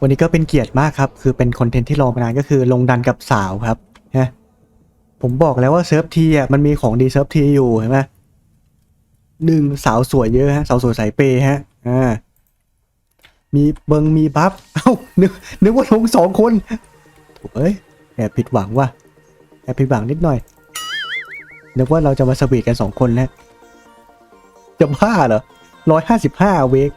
วันนี้ก็เป็นเกียรติมากครับ คือเป็นคอนเทนต์ที่รอมานานก็คือลงดันกับสาวครับนะผมบอกแล้วว่าเซิร์ฟทีอะมันมีของดีเซิร์ฟทีอยู่เห็นไหมหนึ่งสาวสวยเยอะฮะสาวสวยสายเปย์ฮะอ่ามีเบิงมีบัฟเอ้านึกนึกว่าลงสองคนถูกเอ้ยแอบผิดหวังว่ะแอบผิดหวังนิดหน่อยนึกว่าเราจะมาสวีทกันสองคนนะจะบ้าเหรอร้อยห้าสิบห้าเวก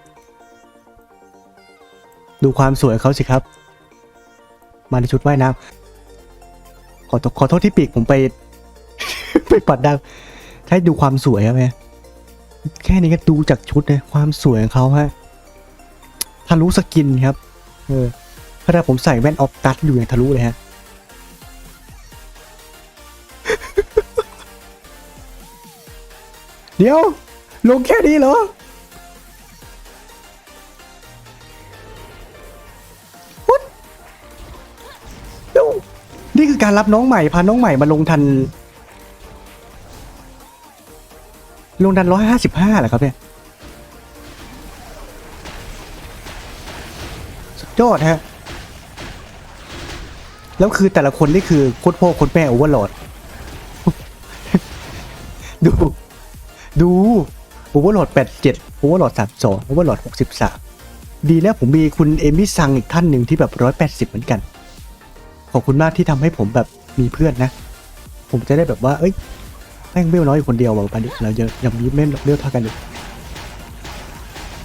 ดูความสวยเขาสิครับ มาในชุดว่ายน้ำขอโทษขอโทษที่ปีกผมไป ไปปัดดาวใช้ดูความสวยครับแม่แค่นี้ก็ดูจากชุดนะความสวยของเขาฮะทะลุสกินครับ เออขณะผมใส่แว่นออฟตัสอยู่อย่างทะลุเลยฮะเดี๋ยว ลงแค่นี้เหรอ การรับน้องใหม่พาน้องใหม่มาลงทัน ลงทันร้อยห้าสิบห้าเหรอครับเนี่ยสุดยอดฮะ แล้วคือแต่ละคนนี่คือโคตรพ่อโคตรแม่โอเวอร์โหลด ดู ดูโอเวอร์โหลดแปดเจ็ดโอเวอร์โหลดสามสองโอเวอร์โหลดหกสิบสามดีแล้วผมมีคุณเอมี่ซังอีกท่านหนึ่งที่แบบร้อยแปดสิบเหมือนกัน ขอบคุณมากที่ทำให้ผมแบบมีเพื่อนนะ ผมจะได้แบบว่า เอ้ยแม่งเบลน้อยอยู่คนเดียวว่ะพันดิเราจะยังมีเม่นเบลเท่ากันอยู่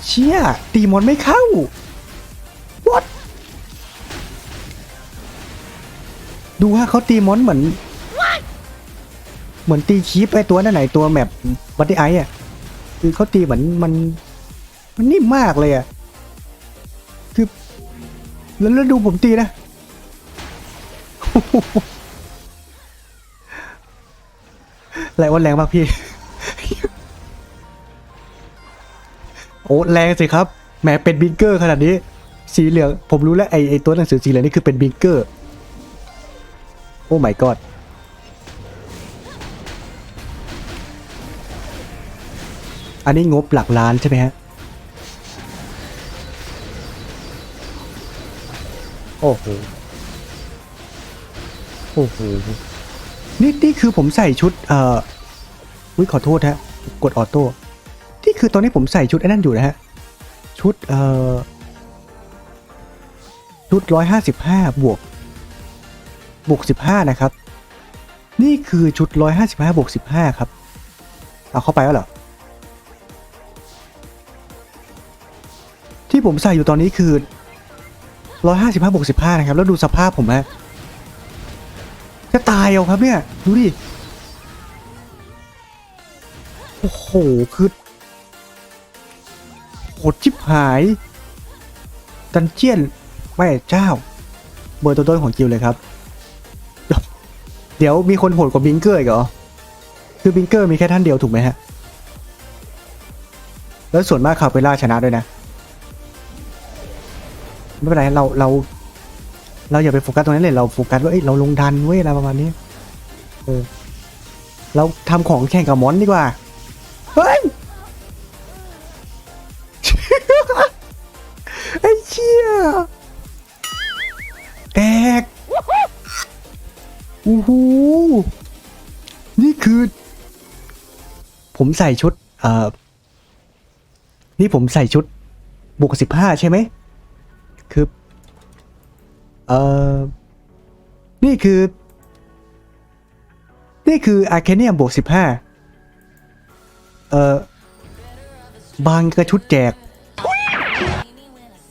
เชี่ยตีมอนไม่เข้า what ดูว่าเขาตีมอนเหมือน เหมือนตีคีปไอตัวนั่นไหนตัวแมปบัตตี้ไออะคือเขาตีเหมือนมัน มันนิ่มมากเลยอะคือ แล้วแล้วดูผมตีนะ แรงว่าแรงมากพี่ โอ้แรงสิครับแหมเป็นบิงเกอร์ขนาดนี้ สีเหลืองผมรู้แล้วไอไอตัวหนังสือสีเหลืองนี่คือเป็นบิงเกอร์ โอ้ my god อันนี้งบหลักล้านใช่ไหมฮะ โอ้โห อ้โหนี่นี่คือผมใส่ชุด เอ่ออุ้ยขอโทษฮะ กดออโต้นี่คือตอนนี้ผมใส่ชุดไอ้นั่นอยู่นะฮะ ชุด เอ่อ ชุดร้อยห้าสิบห้าบวก บวกสิบห้านะครับ นี่คือชุดร้อยห้าสิบห้าบวกสิบห้าครับ เอาเข้าไปแล้วเหรอ ที่ผมใส่อยู่ตอนนี้คือร้อยห้าสิบห้าบวกสิบห้านะครับ แล้วดูสภาพผมฮะ จะตายเอาครับเนี่ย ดูดิ โอ้โห คือโหดชิบหาย ดันเจียนแม่เจ้า เบอร์ตัวต้นของกิวเลยครับ เดี๋ยวมีคนโหดกว่าบิงเกอร์อีกเหรอ คือบิงเกอร์มีแค่ท่านเดียวถูกไหมฮะ แล้วส่วนมากคาเปล่าชนะด้วยนะ ไม่เป็นไรเราเรา เราอย่าไปโฟกัสตรงนั้นเลยเราโฟกัสว่าเอ้ยเราลงดันเว้ยอะไรประมาณนี้เออเราทำของแข่งกับมอนดีกว่าเฮ้ยไอ้เชี่ยแตกโอ้โหนี่คือ ผมใส่ชุดเอ่อนี่ผมใส่ชุดบวกสิบห้าใช่ไหมคือ เอ่อนี่คือ นี่คืออาร์เคเนียมบวกสิบห้าเอ่อบางกระชุดแจก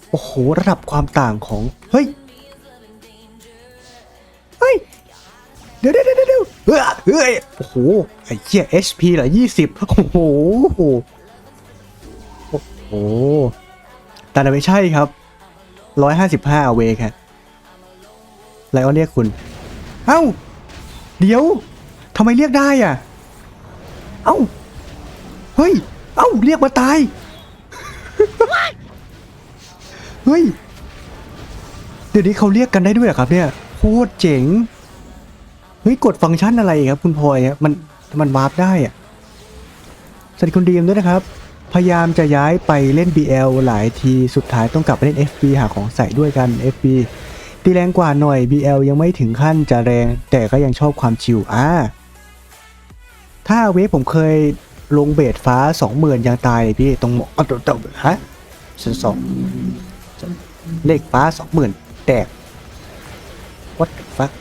โอ้โห ระดับความต่างของ เฮ้ย เฮ้ยเดี๋ยวเดี๋ยวเดี๋ยวเดี๋ยวเฮ้ยเฮ้ยโอ้โห ไอ้เหี้ย HP เหรอยี่สิบโอ้โห โอ้โห แต่ไม่ใช่ครับร้อยห้าสิบห้าเวครับ ไลออนเรียกคุณ เอ้า เดี๋ยวทำไมเรียกได้อะ เอ้า เฮ้ย เอ้า เรียกมาตาย เฮ้ย เดี๋ยวนี้เขาเรียกกันได้ด้วยเหรอครับเนี่ย โคตรเจ๋ง เฮ้ย กดฟังก์ชันอะไรครับคุณพลอยครับมัน มันวาร์ปได้อะ สวัสดีคุณดีมด้วยนะครับ พยายามจะย้ายไปเล่น BL หลายที สุดท้ายต้องกลับไปเล่น FB หาของใส่ด้วยกัน FB ตีแรงกว่าหน่อย BL ยังไม่ถึงขั้นจะแรง แต่ก็ยังชอบความชิลอ่าถ้าเวฟผมเคยลงเบสฟ้า 20,000 ยังตายเลยพี่ตรงหมอเอตัวตัวฮะชั้นสองเลขฟ้า 20,000 แตก what the fuck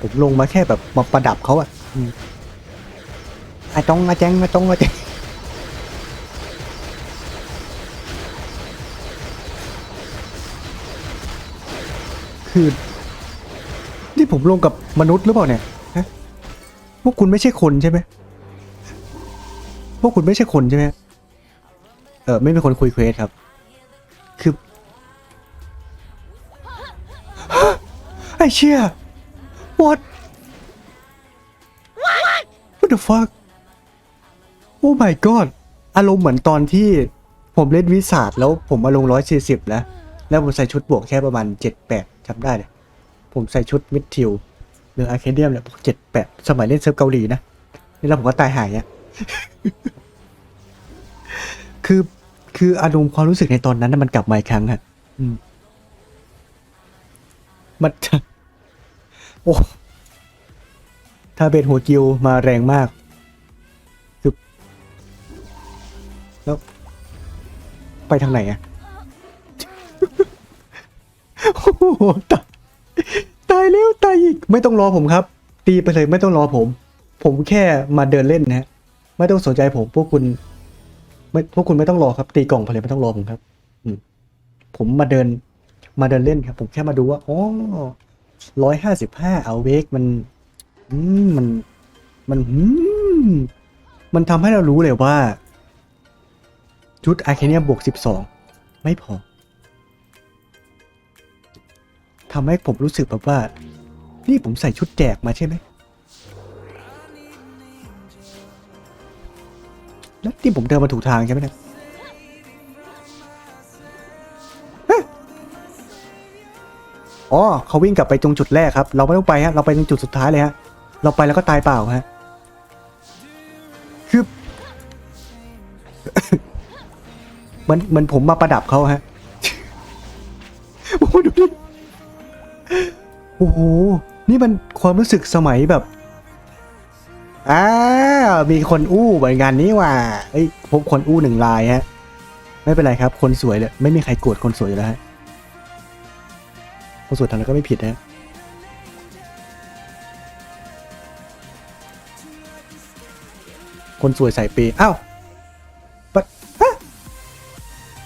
ผมลงมาแค่แบบมาประดับเขาอะอืมอาจงอาแจงอาจงอาแจง คือนี่ผมลงกับมนุษย์หรือเปล่าเนี่ยพวกคุณไม่ใช่คนใช่ไหมพวกคุณไม่ใช่คนใช่ไหมเออไม่มีคนคุยเควสครับ คือไอ้เชี่ย what what the fuck oh my god อารมณ์เหมือนตอนที่ผมเล่นวิสาดแล้วผมมาลงร้อยสี่สิบแล้ว แล้วผมใส่ชุดบวกแค่ประมาณเจ็ดแปด จำได้เลยผมใส่ชุดมิดทิวหรืออาร์เคเดียมเนี่ยเจ็ดแปดสมัยเล่นเซิร์ฟเกาหลีนะ นี่แล้วผมก็ตายหายอะคือคืออารมณ์ความรู้สึกในตอนนั้นมันกลับมาอีกครั้งอะอืมมันโอ้ถ้าเป็นหัวกิวมาแรงมากแล้ว ไปทางไหนอะ โอ้โหตายตายแล้วตายอีก ไม่ต้องรอผมครับ ตีไปเลยไม่ต้องรอผม ผมแค่มาเดินเล่นนะฮะ ไม่ต้องสนใจผม พวกคุณ ไม่พวกคุณไม่ต้องรอครับ ตีกล่องไปเลยไม่ต้องรอผมครับ อืมผมมาเดิน มาเดินเล่นครับ ผมแค่มาดูว่าอ๋อร้อยห้าสิบห้าเอาเวกมัน อืมมัน มันอืมมันทำให้เรารู้เลยว่า ชุดอาร์เคเนียบวกสิบสองไม่พอ ทำให้ผมรู้สึกแบบว่า นี่ผมใส่ชุดแจกมาใช่ไหมแล้วที่ผมเดินมาถูกทางใช่ไหมเนี่ยอ๋อเขาวิ่งกลับไปตรงจุดแรกครับ เราไม่ต้องไปฮะเราไปตรงจุดสุดท้ายเลยฮะเราไปแล้วก็ตายเปล่าฮะคือเหมันเหมือนผมมาประดับเขาฮะโอ้โหดูดิ โอ้โห นี่มันความรู้สึกสมัยแบบอ้ามีคนอู้เหมือนนนี่หว่าเอ้ยพบคนอู้หนึ่งลายฮะ ไม่เป็นไรครับ คนสวยเลยไม่มีใครโกรธคนสวยอยู่แล้วฮะ คนสวยทำอะไรก็ไม่ผิดนะคนสวยใส่เปอ้าวปะฮะ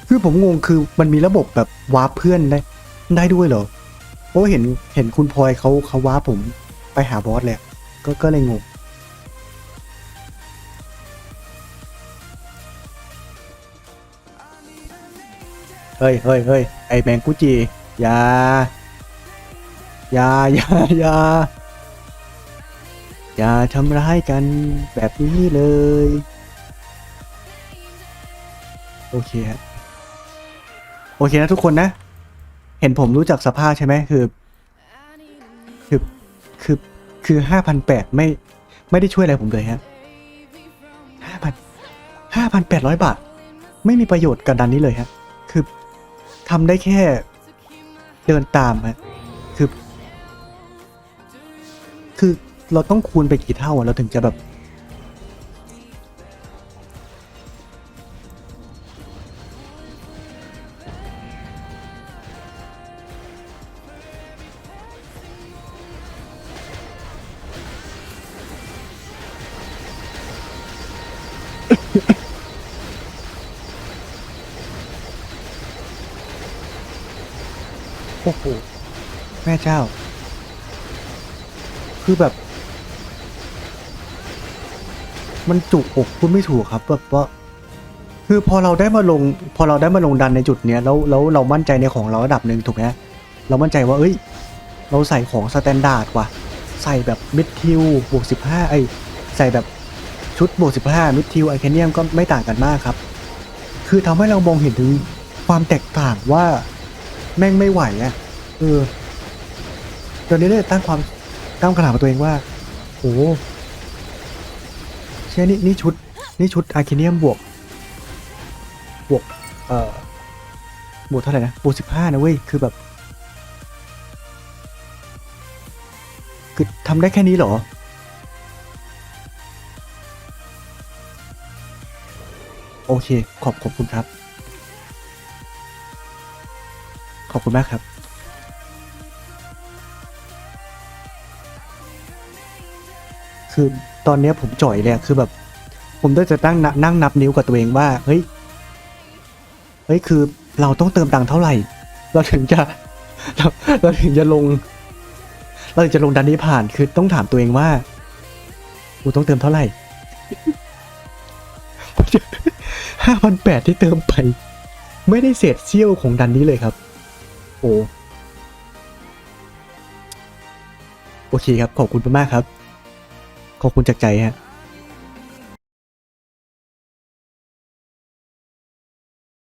คือผมงงคือมันมีระบบแบบวาร์ปเพื่อนได้ได้ด้วยเหรอ เพราะเห็นเห็นคุณพลอยเขาเขาว้าผมไปหาบอสเลยอะก็ก็เลยงงเฮ้ยเฮ้ยเฮ้ยไอแมงกุจีอย่าอย่าอย่าอย่าอย่าทำร้ายกันแบบนี้เลย โอเคฮะโอเคนะทุกคนนะ เห็นผมรู้จักสภาพใช่ไหมคือ คือ คือ คือห้าพันแปดไม่ ไม่ได้ช่วยอะไรผมเลยฮะห้าพันห้าพันแปดร้อยบาท ไม่มีประโยชน์กับดันนี้เลยฮะ คือทำได้แค่เดินตามฮะ คือ คือเราต้องคูณไปกี่เท่าอะเราถึงจะแบบ โอ้โหแม่เจ้า คือแบบ มันจุกอกพูดไม่ถูกครับแบบว่าคือพอเราได้มาลง พอเราได้มาลงดันในจุดเนี้ยแล้วแล้วเรามั่นใจในของเราระดับหนึ่งถูกไหมเรามั่นใจว่า เอ้ย เราใส่ของสแตนดาร์ดว่ะ ใส่แบบมิดทิวบวกสิบห้าไอใส่แบบชุดบวกสิบห้ามิดทิวไอแคเนียมก็ไม่ต่างกันมากครับ คือทำให้เรามองเห็นถึงความแตกต่างว่า แม่งไม่ไหวอะเออตอนนี้เนี่ยตั้งความตั้งคำถามกับตัวเองว่าโอ้เช่ยนี่นี่ชุด นี่ชุดอาร์เคเนียมบวก บวก เอ่อบวกเท่าไหร่นะบวกสิบห้านะเว้ย คือแบบ คือทำได้แค่นี้เหรอ โอเค ขอบขอบคุณครับ ขอบคุณมากครับคือตอนเนี้ยผมจ่อยเลยอะคือแบบ ผมได้จะตั้งนับนั่งนับนิ้วกับตัวเองว่า เฮ้ย เฮ้ย คือเราต้องเติมตังค์เท่าไหร่ เราถึงจะเราเราถึงจะลง เราถึงจะลงดันนี้ผ่าน คือต้องถามตัวเองว่า กูต้องเติมเท่าไหร่ห้าพันแปดที่เติมไป ไม่ได้เศษเสี้ยวของดันนี้เลยครับ โอ้โอเคครับ ขอบคุณมากครับ ขอบคุณจากใจฮะ